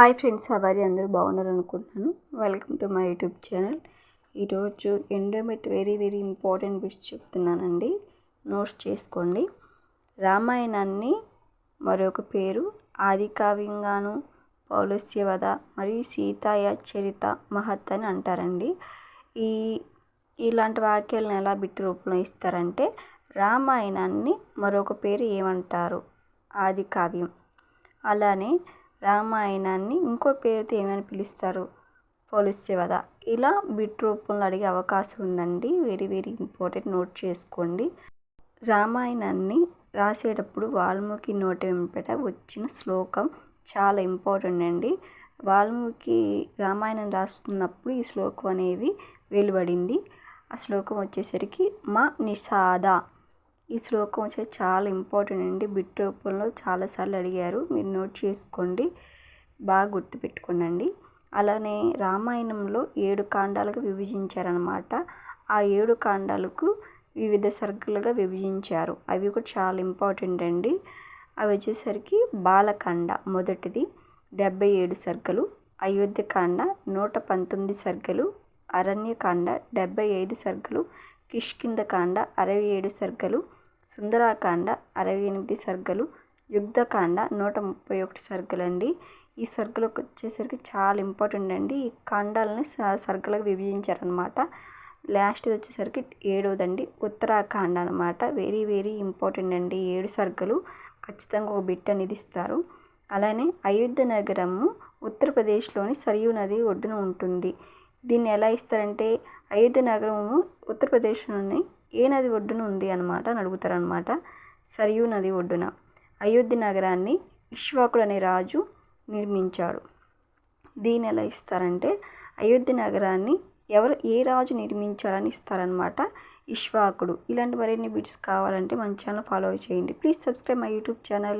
Hi friends అవరి అందరూ బాగున్నారు అనుకుంటున్నాను welcome to my YouTube channel ఈరోజు ఎండోమెట్ వెరీ వెరీ ఇంపార్టెంట్ బిట్స్ చెప్తున్నానండి. నోట్స్ చేసుకోండి. రామాయణాన్ని మరొక పేరు ఆది కావ్యంగాను పౌలస్యవధ మరియు సీతాయ చరిత మహత్ అని అంటారండి. ఈ ఇలాంటి వాక్యాలను ఎలా బిట్ రూపంలో ఇస్తారంటే రామాయణాన్ని మరొక పేరు ఏమంటారు? ఆది కావ్యం అలానే రామాయణాన్ని ఇంకో పేరుతో ఏమని పిలుస్తారు? వధ ఇలా బిట్ రూపంలో అడిగే అవకాశం ఉందండి. Very very important. నోట్ చేసుకోండి. రామాయణాన్ని రాసేటప్పుడు వాల్మీకి నోటి వెంపట వచ్చిన శ్లోకం చాలా ఇంపార్టెంట్ అండి. వాల్మీకి రామాయణం రాస్తున్నప్పుడు ఈ శ్లోకం అనేది వెలువడింది. ఆ శ్లోకం వచ్చేసరికి మా నిషాద. ఈ శ్లోకం వచ్చి చాలా ఇంపార్టెంట్ అండి. బిట్ రూపంలో చాలాసార్లు అడిగారు. మీరు నోట్ చేసుకోండి. బాగా గుర్తుపెట్టుకోనండి. అలానే రామాయణంలో ఏడు కాండాలుగా విభజించారనమాట ఆ ఏడు కాండాలకు వివిధ సర్గలుగా విభజించారు. అవి కూడా చాలా ఇంపార్టెంట్ అండి. అవి వచ్చేసరికి బాలకాండ మొదటిది డెబ్బై ఏడు సర్గలు అయోధ్యకాండ నూట పంతొమ్మిది సర్గలు. అరణ్యకాండ డెబ్బై ఐదు సర్గలు. కిష్కిందకాండ అరవై ఏడు సర్గలు. సుందరాకాండ అరవై ఎనిమిది సర్గలు యుద్ధకాండ నూట ముప్పై ఒకటి సర్గలు అండి ఈ సర్గలకు వచ్చేసరికి చాలా ఇంపార్టెంట్ అండి. ఈ కాండాలని సర్గలకు విభజించారనమాట లాస్ట్ వచ్చేసరికి ఏడవదండి. ఉత్తరాఖండ అనమాట వెరీ వెరీ ఇంపార్టెంట్ అండి ఏడు సర్గలు. ఖచ్చితంగా ఒక బిట్ అనేది ఇస్తారు. అలానే అయోధ్య నగరము ఉత్తరప్రదేశ్లోని సరియు నది ఒడ్డున ఉంటుంది. దీన్ని ఎలా ఇస్తారంటే అయోధ్య నగరము ఉత్తరప్రదేశ్లోని ఏ నది ఒడ్డున ఉంది అనమాట అని అడుగుతారనమాట సరియు నది ఒడ్డున. అయోధ్య నగరాన్ని ఇష్వాకుడు అనే రాజు నిర్మించాడు. దీని ఎలా ఇస్తారంటే అయోధ్య నగరాన్ని ఎవరు ఏ రాజు నిర్మించారని ఇస్తారనమాట ఇష్వాకుడు. ఇలాంటి మరిన్ని బిట్స్ కావాలంటే మన ఛానల్ ఫాలో చేయండి. Please subscribe my YouTube channel.